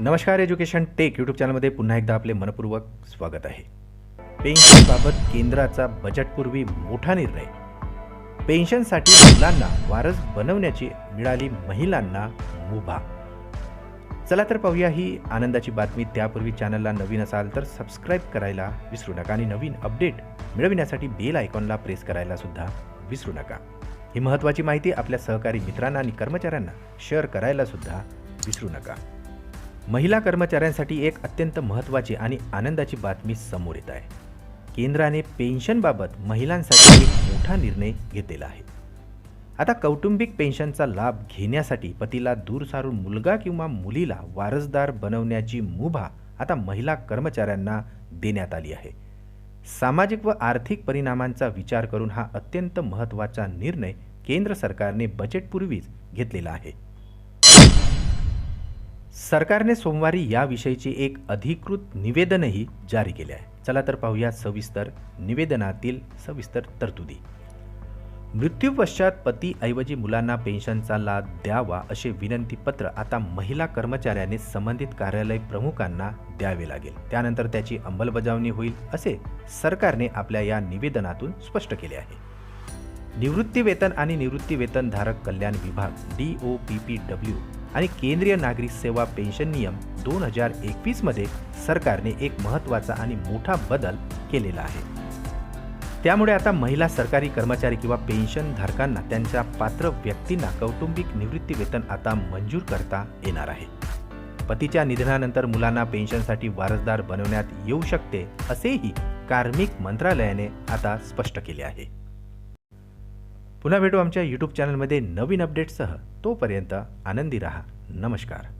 नमस्कार education take YouTube चॅनलमध्ये पुन्हा एकदा आपले मनपूर्वक स्वागत आहे. पेन्शनबाबत केंद्राचा बजेटपूर्वी मोठा निर्णय. पेन्शनसाठी मुलांना वारस बनवण्याची मिळाली महिलांना मुभा. चला तर पाहूया ही आनंदाची बातमी. त्यापूर्वी चॅनलला नवीन असाल तर सबस्क्राईब करायला विसरू नका आणि नवीन अपडेट मिळविण्यासाठी बेल आयकॉनला प्रेस करायला सुद्धा विसरू नका. ही महत्त्वाची माहिती आपल्या सहकारी मित्रांना आणि कर्मचाऱ्यांना शेअर करायला सुद्धा विसरू नका. महिला कर्मचाऱ्यांसाठी एक अत्यंत महत्त्वाची आणि आनंदाची बातमी समोर येत आहे. केंद्राने पेन्शनबाबत महिलांसाठी एक मोठा निर्णय घेतलेला आहे. आता कौटुंबिक पेन्शनचा लाभ घेण्यासाठी पतीला दूर सारून मुलगा किंवा मुलीला वारसदार बनवण्याची मुभा आता महिला कर्मचाऱ्यांना देण्यात आली आहे. सामाजिक व आर्थिक परिणामांचा विचार करून हा अत्यंत महत्त्वाचा निर्णय केंद्र सरकारने बजेटपूर्वीच घेतलेला आहे. सरकारने सोमवारी याविषयीचे एक अधिकृत निवेदनही जारी केले आहे. चला तर पाहूया सविस्तर निवेदनातील सविस्तर तरतुदी. मृत्यूपश्चात पतीऐवजी मुलांना पेन्शनचा लाभ द्यावा असे विनंती पत्र आता महिला कर्मचाऱ्याने संबंधित कार्यालय प्रमुखांना द्यावे लागेल. त्यानंतर त्याची अंमलबजावणी होईल असे सरकारने आपल्या या निवेदनातून स्पष्ट केले आहे. निवृत्ती वेतन आणि निवृत्ती कल्याण विभाग D O P P W आणि केंद्रीय नागरिक सेवा पेन्शन नियम दोन हजार एकवीसमध्ये सरकारने एक महत्त्वाचा आणि मोठा बदल केलेला आहे. त्यामुळे आता महिला सरकारी कर्मचारी किंवा पेन्शन धारकांना त्यांच्या पात्र व्यक्तींना कौटुंबिक निवृत्ती वेतन आता मंजूर करता येणार आहे. पतीच्या निधनानंतर मुलांना पेन्शनसाठी वारसदार बनवण्यात येऊ शकते असेही कार्मिक मंत्रालयाने आता स्पष्ट केले आहे. पुन्हा भेटू आमच्या यूट्यूब चॅनलमध्ये नवीन अपडेटसह तोपर्यंत आनंदी रहा. नमस्कार.